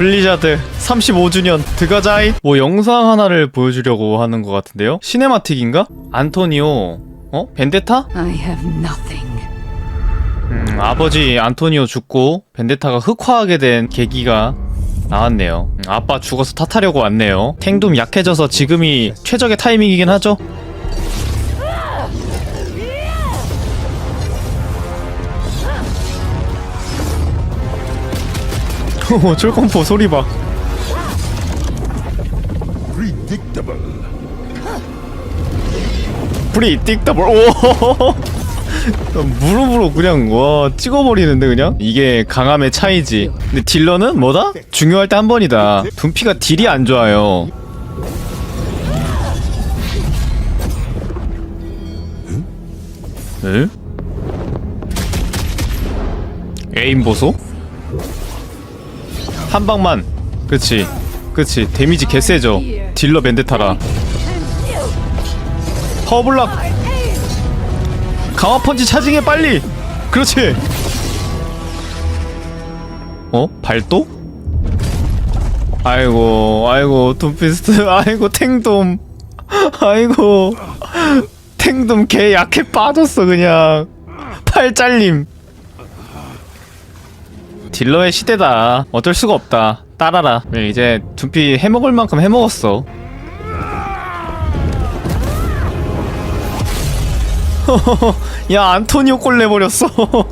블리자드 35주년 드가자이 뭐 영상 하나를 보여주려고 하는 것 같은데요 시네마틱인가? 안토니오 어? 벤데타? 음, 아버지 안토니오 죽고 벤데타가 흑화하게 된 계기가 나왔네요 음, 아빠 죽어서 탓하려고 왔네요 탱둠 약해져서 지금이 최적의 타이밍이긴 하죠 철권포 소리 봐. 프리딕더블 오 무릎으로 그냥 와 찍어버리는데 그냥 이게 강함의 차이지 근데 딜러는 뭐다? 중요할 때 한 번이다 둠피가 딜이 안 좋아요 에? 에임 보소? 한 방만. 그치. 그치. 데미지 개세죠. 딜러 벤데타라. 허블락. 강화 펀치 차징해 빨리! 그렇지! 어? 발도? 아이고 아이고 둠피스트. 아이고 탱돔. 아이고. 탱돔 개 약해 빠졌어 그냥. 팔 잘림 딜러의 시대다. 어쩔 수가 없다. 따라라. 네, 이제 둠피 해먹을 만큼 해먹었어. 야 안토니오 꼴 내버렸어.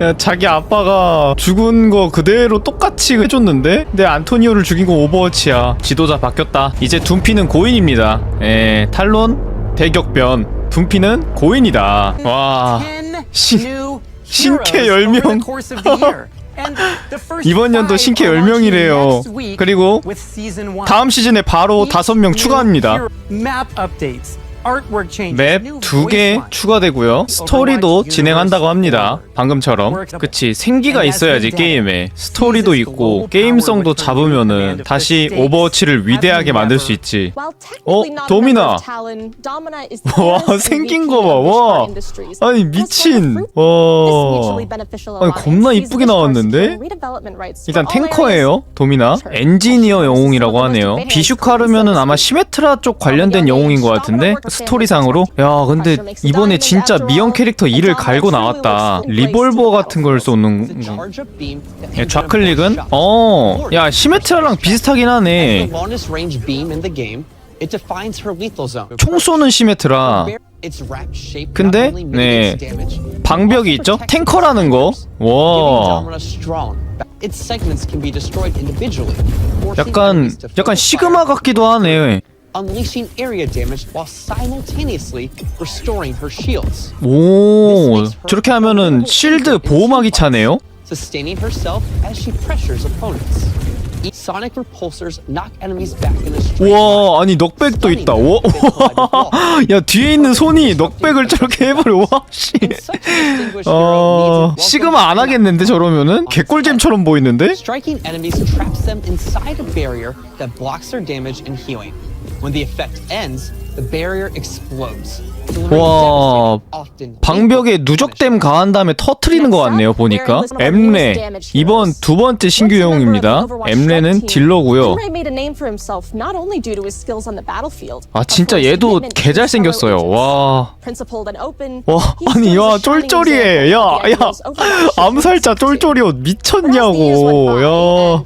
야 자기 아빠가 죽은 거 그대로 똑같이 해줬는데? 근데 안토니오를 죽인 거 오버워치야. 지도자 바뀌었다. 이제 둠피는 고인입니다. 에 탈론 대격변. 둠피는 고인이다. 와 신- 신캐 10명. 이번 연도 신캐 10명이래요. 그리고 다음 시즌에 바로 5명 추가합니다 맵 두 개 추가되고요. 스토리도 진행한다고 합니다. 방금처럼. 그치, 생기가 있어야지 게임에. 스토리도 있고 게임성도 잡으면은 다시 오버워치를 위대하게 만들 수 있지. 어, 도미나. 와, 생긴 거 봐. 와. 아니, 미친. 와. 아니, 겁나 이쁘게 나왔는데? 일단 탱커예요, 도미나. 엔지니어 영웅이라고 하네요. 비슈카르면은 아마 시메트라 쪽 관련된 영웅인 것 같은데 스토리상으로. 야, 근데 이번에 진짜 미형 캐릭터 이를 갈고 나왔다. 리볼버 같은 걸 쏘는. 거. 예, 좌클릭은 어, 야 시메트라랑 비슷하긴 하네. 총 쏘는 시메트라. 근데 네 방벽이 있죠? 탱커라는 거. 와. 약간 약간 시그마 같기도 하네. Unleashing area damage while simultaneously restoring her shields, 오, 저렇게 하면은 실드 보호막이 차네요. sustaining herself as she pressures opponents. Sonic repulsors knock enemies back in a straight. 와, 아니 넉백도 있다. 와, 야 뒤에 있는 손이 넉백을 저렇게 해버려. 와, 씨. 어, 시그마 안 하겠는데 저러면은 개꿀잼처럼 보이는데? Striking enemies traps them inside a barrier that blocks their damage and healing. When the effect ends, the barrier explodes. delivering 와, 방벽에 누적댐 가한 다음에 터트리는 것 같네요 보니까 엠레 이번 두 번째 신규 영웅입니다 엠레는 딜러고요 아 진짜 얘도 개 잘생겼어요 와 와, 아니, 야, 쫄쫄이해. 야, 야. 암살자 쫄쫄이 옷 미쳤냐고. 야.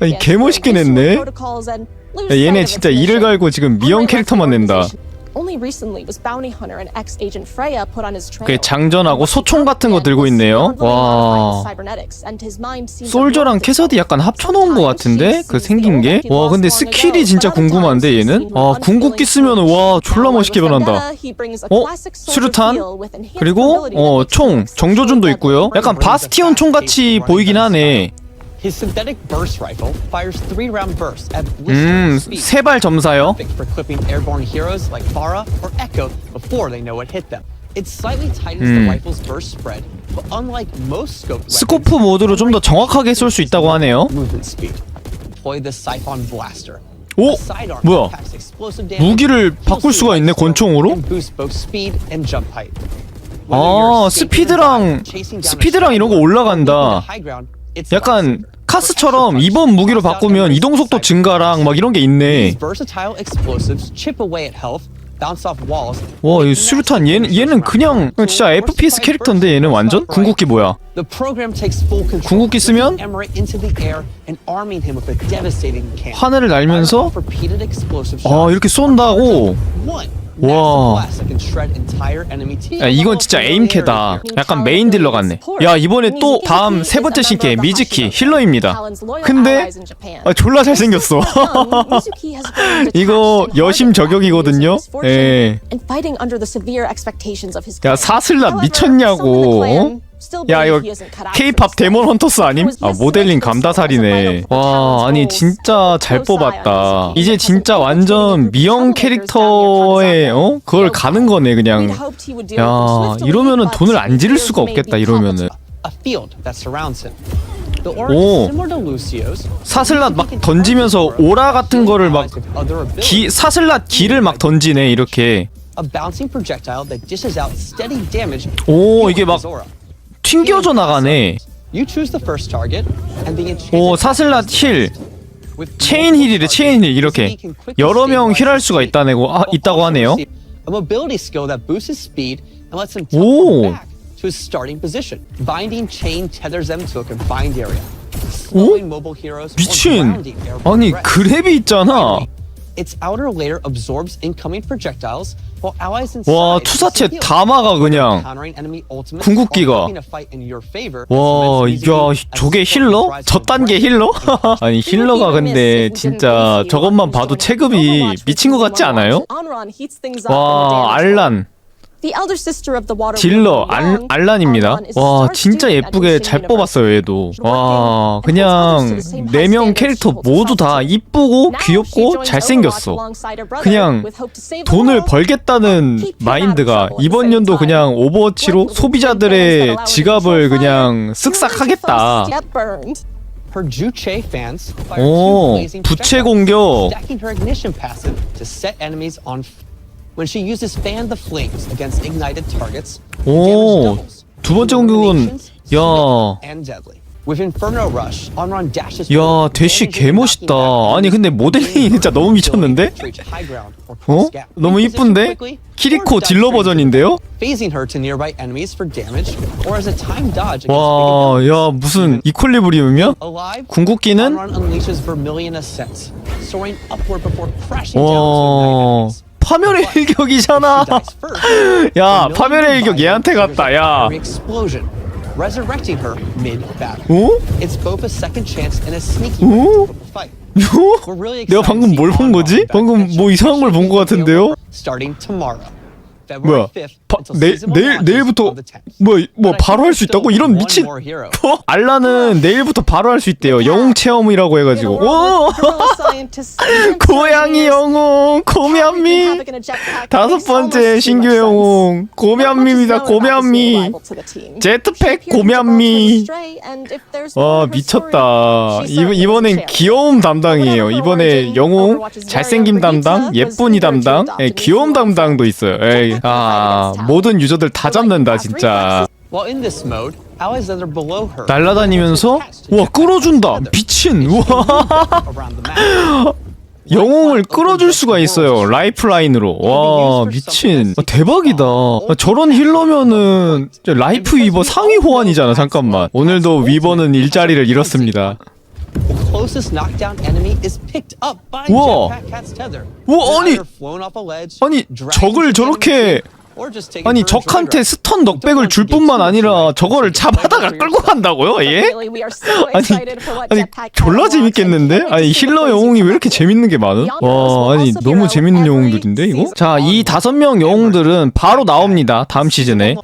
아니, 개 멋있긴 했네. 야, 얘네 진짜 이를 갈고 지금 미형 캐릭터만 낸다. 그 장전하고 소총 같은 거 들고 있네요. 와. 솔저랑 캐서디 약간 합쳐놓은 것 같은데? 그 생긴 게? 와, 근데 스킬이 진짜 궁금한데, 얘는? 와, 궁극기 쓰면, 와, 졸라 멋있게 변한다. 어? 수류탄? 그리고, 어, 총, 정조준도 있고요. 약간 바스티온 총 같이 보이긴 하네. His synthetic burst rifle fires three-round bursts at 음, blistering speed. 세발 점사요. perfect for clipping airborne heroes like Farah or Echo before they know what hit them. It slightly tightens the 음. rifle's burst spread, but unlike most scoped 스코프 모드로 좀 더 정확하게 쏠 수 있다고 하네요. movement speed. Deploy the Siphon Blaster. 오! A sidearm 뭐야? that packs explosive damage, 무기를 kills 바꿀 through 수가 있네, slow, 권총으로? and boosts both speed and jump height. 아, Whether you're escaping 스피드랑- a dive, chasing down a 스피드랑 이런 거 or 올라간다. leaping to high ground, 약간 카스처럼 이번 무기로 바꾸면 이동 속도 증가랑 막 이런 게 있네. 와, 이 수류탄 얘는 얘는 그냥 진짜 FPS 캐릭터인데 얘는 완전 궁극기 뭐야? The program takes full control. 궁극기 쓰면 Emirate into the air and arming him with a devastating cannon. 하늘을 날면서 아. 이렇게 쏜다고. 와. 야, 이건 진짜 에임캐다. 약간 메인 딜러 같네. 야 이번에 또 다음 세 번째 신캐 미즈키 힐러입니다. 근데 아, 졸라 잘생겼어. 이거 여심 저격이거든요. 예. 야 사슬라 미쳤냐고. 어? 야 이거 K-팝 데몬 헌터스 아님? 아 모델링 감다살이네. 와 아니 진짜 잘 뽑았다. 이제 진짜 완전 미형 캐릭터에 어 그걸 가는 거네 그냥. 야 이러면은 돈을 안 지를 수가 없겠다 이러면은. 오. 사슬랏 막 던지면서 오라 같은 거를 막 기 사슬랏 기를 막 던지네 이렇게. 오 이게 막. 튕겨져 나가네. 오 사슬랏 힐. 체인 힐이래 체인 힐 이렇게 여러 명 힐할 수가 있다네고 아 있다고 하네요. 오. teleport back to his starting position. Binding chain tethers them to a confined area. Slowing mobile heroes or 미친. 아니. 그랩이 있잖아. Its outer layer absorbs incoming projectiles, while allies inside 와 투사체. 다 막아 그냥. Countering enemy ultimates 궁극기가. a fight in your favor 와, 야, 저게 힐러? surprise 저 단계 힐러? 아니, 힐러가 근데 진짜 저것만 봐도 체급이 미친 것 같지 않아요? 와, 알란, 딜러, 알, 알란입니다. 와, 진짜 예쁘게 잘 뽑았어요, 얘도. 와, 그냥 네 명 캐릭터 모두 다 이쁘고 귀엽고 잘생겼어. 그냥 돈을 벌겠다는 마인드가 이번 연도 그냥 오버워치로 소비자들의 지갑을 그냥 쓱싹 하겠다. Fans fire 오, 부채 공격. When she uses fan the flames against ignited targets, 오. 두 번째 공격은 야, 야, forward, 대시 damaging 개 and 멋있다. knocking back 아니 근데 모델링이 진짜 너무 미쳤는데? 어? 너무 이쁜데? 키리코 딜러 버전인데요? 와, 야 무슨 이퀄리브리움이야? 궁극기는 와. 파멸의 일격이잖아. 야, 파멸의 일격 얘한테 갔다. 야, fiery explosion, resurrecting her mid-battle. 어? It's both a second chance and a sneaky 어? fight. 요? 내가 방금 뭘 본 거지? 방금. 뭐 이상한 걸본것 같은데요? Starting tomorrow. 뭐야? February 5th 바, 내, 내일 내일부터 10th. 뭐뭐 바로 할 수 있다고 이런 미친. 어? 알라는 내일부터 바로 할 수 있대요. 영웅 체험이라고 해가지고. 오! 고양이 영웅 고미안미 다섯 번째 신규 영웅 고미안미입니다. 고미안미 제트팩 고미안미 와 미쳤다. 이번 이번엔 귀여움 담당이에요. 이번에 영웅 잘생김 담당, 예쁜이 담당, 예, 귀여움 담당도 있어요. 에이, 아 모든 유저들 다 잡는다 진짜. 날라다니면서? 와 끌어준다. 미친. map. 영웅을 끌어줄 수가 있어요 라이프라인으로. 와 미친. 아, 대박이다. 아, 저런 힐러면은 라이프 위버 상위 호환이잖아 잠깐만. 오늘도 위버는 일자리를 잃었습니다 closest knockdown enemy is picked up by 우와. Jetpack Cat's tether. 우와, 아니. either flown off a ledge, 아니 dragged 적을 into the 저렇게 아니 적한테. 스턴 넉백을 줄 뿐만 아니라 저거를 잡아다가 끌고 간다고요 예? 아니 아니 졸라 재밌겠는데? 아니 힐러 영웅이 왜 이렇게 재밌는 게 많음? 와 아니 너무 재밌는 영웅들인데 이거? 자 이 다섯 명 영웅들은 바로 나옵니다 다음 시즌에.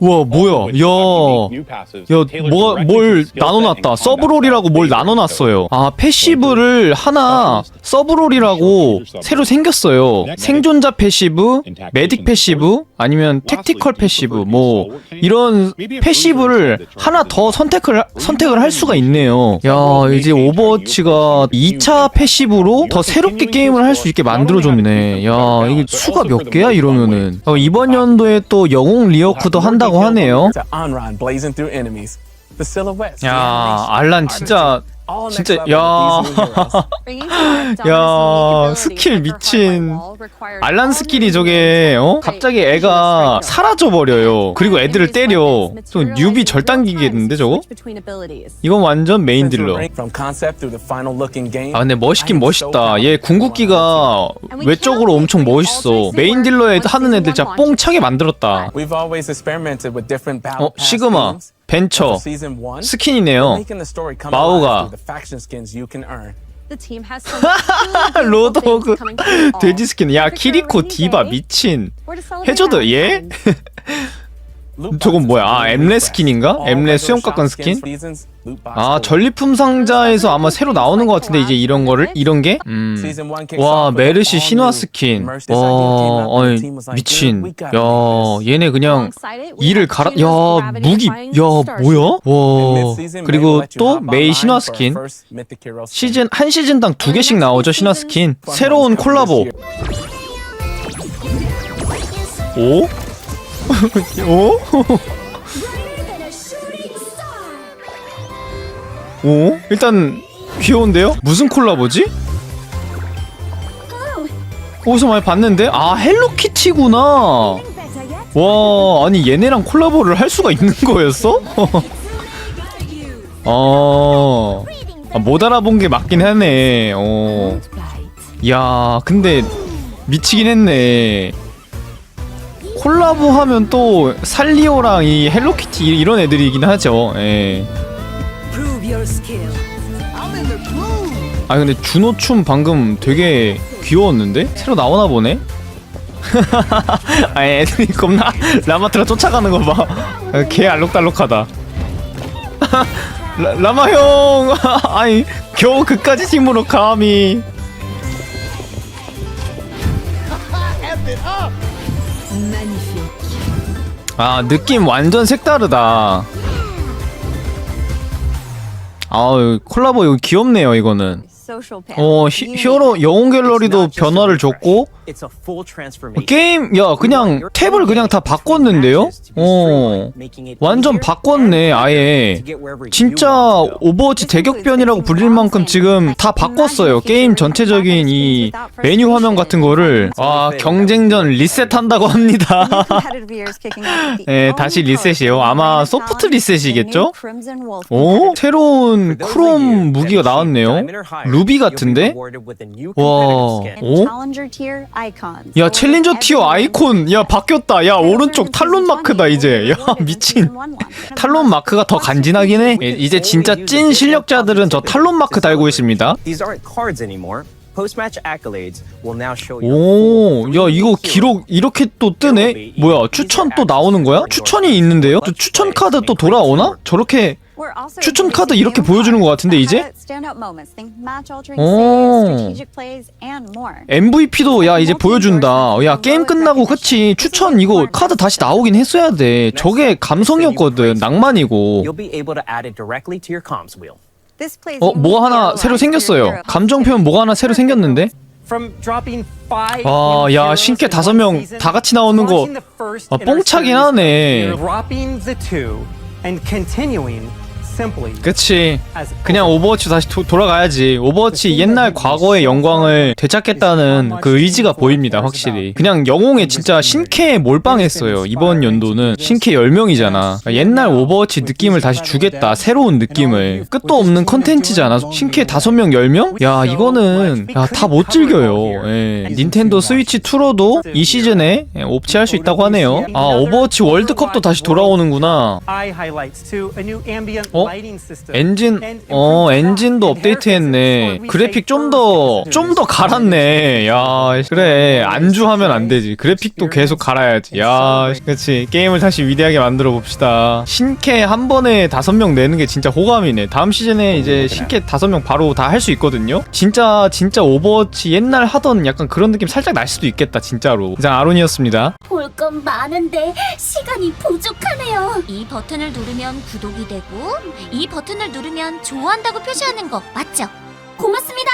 우와 뭐야? which will have unique new 야 passives 야 tailored 뭐가 directly to 뭘 나눠놨다. 서브롤이라고 뭘 나눠놨어요. 아 패시브를 하나 서브롤이라고 새로 생겼어요. 생존자 패시브 메딕 패시브 아니면 택티컬 패시브 뭐 이런 패시브를 하나 더 선택을 선택을 할 수가 있네요. 야 이제 오버워치가 2차 패시브로 더 새롭게 게임을 할 수 있게 만들어줬네 야 이게 수가 몇 개야 이러면은? 어, 이번 연도에 또 영웅 리어크도 한다고 하네요. 야 알란 진짜 진짜 야. 야, 스킬 미친. 알란 스킬이 저게 어 갑자기 애가 사라져 버려요. 그리고 애들을 때려. 좀 뉴비 절단기겠는데 저거? 이건 완전 메인 딜러. 아 근데 멋있긴 멋있다. 얘 궁극기가 외적으로 엄청 멋있어. 메인 딜러 에 하는 애들 진짜 뽕차게 만들었다. 어 시그마. 벤처 스킨이네요. 마오가. 로드호그 돼지 스킨. 야 키리코 디바 미친. 해줘도 얘? 저건 뭐야? 아, 엠레 스킨인가? 엠레 수염 깎은 스킨? 아. 전리품 상자에서 아마 새로 나오는 것 같은데 이제 이런 거를 이런 게? 음. 와 메르시 신화 스킨. 와 like, 미친. "Dude, we gotta 야 make this." 얘네 그냥 이를 갈아. 야 무기. 야 뭐야? 와 그리고 또 메이 신화 스킨. 시즌 한 시즌당 두 개씩 나오죠 신화 스킨. 새로운 콜라보. 오? 오? 오? 일단 귀여운데요? 무슨 콜라보지? 어디서 많이 봤는데? 아 헬로키티구나 와 아니 얘네랑 콜라보를 할 수가 있는 거였어? 어... 아, 못 알아본 게 맞긴 하네 어... 야 근데 미치긴 했네 콜라보 하면 또 살리오랑 이 헬로키티 이- 이런 애들이긴 하죠. 예. 아 근데 준호 춤 방금 되게 귀여웠는데? 새로 나오나 보네? 아 애들이 겁나 라마트라 쫓아가는 거 봐 개 알록달록하다. 라, 라마 형! 아니 겨우 그까지 팀으로 감히 아 느낌 완전 색다르다. 아 콜라보 이거 귀엽네요 이거는. 어 히, 히어로 영웅 갤러리도 변화를 줬고 어, 게임 야 그냥 탭을 그냥 다 바꿨는데요? 어 완전 바꿨네 아예. 진짜 오버워치 대격변이라고 불릴 만큼 지금 다 바꿨어요. 게임 전체적인 이 메뉴 화면 같은 거를. 아 경쟁전 리셋한다고 합니다. 네, 다시 리셋이에요. 아마 소프트 리셋이겠죠? 오 새로운 크롬 무기가 나왔네요. 루비 같은데? 와 오? 야 챌린저 티어 아이콘. 야 바뀌었다. 야 오른쪽 탈론 마크다 이제. 야 미친. 탈론 마크가 더 간지나긴 해. 예, 이제 진짜 찐 실력자들은 저 탈론 마크 달고 있습니다. 오, 야 이거 기록 이렇게 또 뜨네? 뭐야 추천 또 나오는 거야? 추천이 있는데요? 또 추천 카드 또 돌아오나? 저렇게 추천 카드 이렇게 보여주는 것 같은데 이제? 오. MVP도 야 이제 보여준다. 야 게임 끝나고 그치 추천 이거 카드 다시 나오긴 했어야 돼. 저게 감성이었거든. 낭만이고. 어 뭐가 하나 새로 생겼어요. 감정 표현 뭐가 하나 새로 생겼는데? 아, 야, 신캐 다섯 명 다 같이 나오는 거, 아, 뽕차긴 하네. 그치. 그냥 오버워치 다시 도, 돌아가야지. 오버워치 옛날 과거의 영광을 되찾겠다는 그 의지가 보입니다, 확실히. 그냥 영웅에 진짜 신캐에 몰빵했어요. 이번 연도는 신캐 10명이잖아. 옛날 오버워치 느낌을 다시 주겠다. 새로운 느낌을. 끝도 없는 컨텐츠잖아. 신캐 5명, 10명? 야, 이거는 야, 다못 즐겨요. 예. 닌텐도 스위치 2로도 이 시즌에 예, 옵치할 수 있다고 하네요. 아, 오버워치 월드컵도 다시 돌아오는구나. eye 어? 엔진 어 엔진도 업데이트했네. 그래픽 좀 더 좀 더 갈았네. 야 그래. 안주하면 안 되지. 그래픽도 계속 갈아야지. 야 그렇지 게임을 다시 위대하게 만들어 봅시다. 신캐 한 번에 다섯 명 내는 게 진짜 호감이네. 다음 시즌에 이제 신캐 다섯 명 바로 다 할 수 있거든요. 진짜 진짜 오버워치 옛날 하던 약간 그런 느낌 살짝 날 수도 있겠다 진짜로. 이상 아론이었습니다. 볼 건 많은데 시간이 부족하네요. 이 버튼을 누르면 구독이 되고 이 버튼을 누르면 좋아한다고 표시하는 거 맞죠? 고맙습니다.